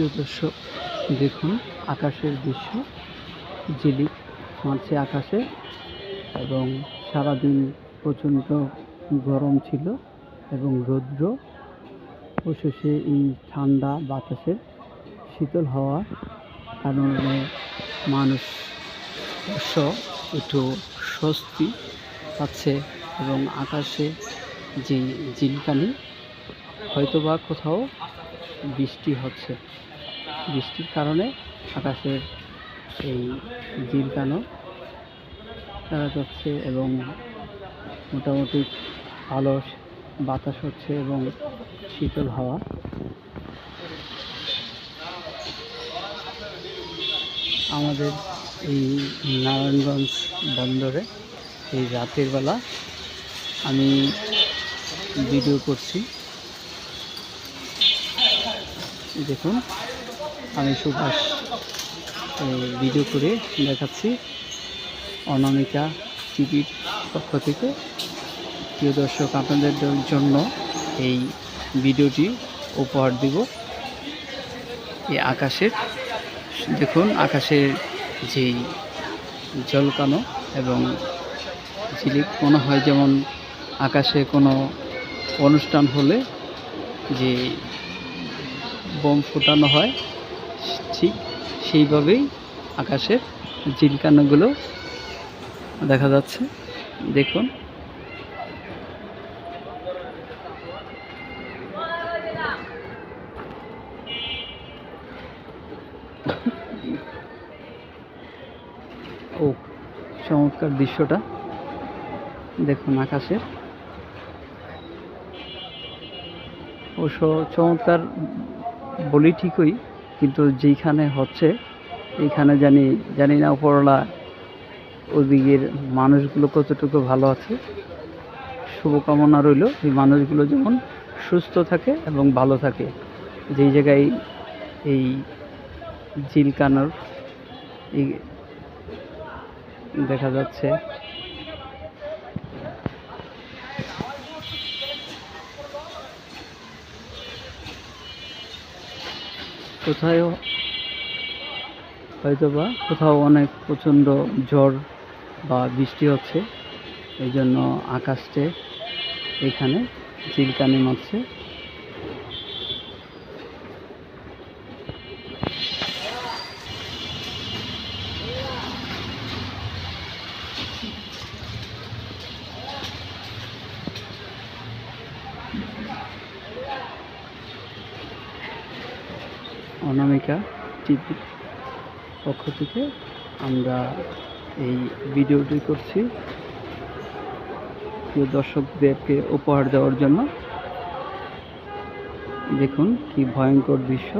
প্রিয় দর্শক, দেখুন আকাশের দৃশ্য, ঝিলিক মারছে আকাশে এবং সারাদিন প্রচণ্ড গরম ছিল এবং রৌদ্র। অবশেষে এই ঠান্ডা বাতাসের শীতল হওয়ার কারণে মানুষ একটু স্বস্তি পাচ্ছে এবং আকাশে যে ঝিলকানি, হয়তোবা কোথাও বৃষ্টি হচ্ছে। বৃষ্টির কারণে আকাশের এই ঝিলকানো দেখা যাচ্ছে এবং মোটামুটি ভালো বাতাস হচ্ছে এবং শীতল হাওয়া। আমাদের এই নারায়ণগঞ্জ বন্দরে এই রাতের বেলা আমি ভিডিও করছি। দেখুন, আমি সুভাষ ভিডিও করে দেখাচ্ছি অনামিকা টিভির পক্ষ থেকে। প্রিয় দর্শক, আপনাদের জন্য এই ভিডিওটি উপহার দিব। এই আকাশের, দেখুন, আকাশের যে জলকানো এবং ঝিলিক, মনে হয় যেমন আকাশে কোনো অনুষ্ঠান হলে যে বোম ফোটানো হয়, ঠিক সেইভাবেই আকাশের ঝিলকানোগুলো দেখা যাচ্ছে। দেখুন। ও, চমৎকার দৃশ্যটা। দেখুন আকাশের। অবশ্য চমৎকার বলি ঠিকই, কিন্তু যেইখানে হচ্ছে, এইখানে জানি জানি না উপরওয়ালা ওদিকের মানুষগুলো কতটুকু ভালো আছে। শুভকামনা রইল এই মানুষগুলো যেমন সুস্থ থাকে এবং ভালো থাকে। যেই জায়গায় এই জিলকানোর এই দেখা যাচ্ছে কোথায় হয়তোবা কোথাও অনেক প্রচণ্ড ঝড় বা বৃষ্টি হচ্ছে। এই জন্য আকাশে এখানে চিলকানি মারছে। অনামিকা টিভির পক্ষ থেকে আমরা এই ভিডিওটি করছি। প্রিয় দর্শকদেরকে উপহার দেওয়ার জন্য। দেখুন কি ভয়ঙ্কর দৃশ্য।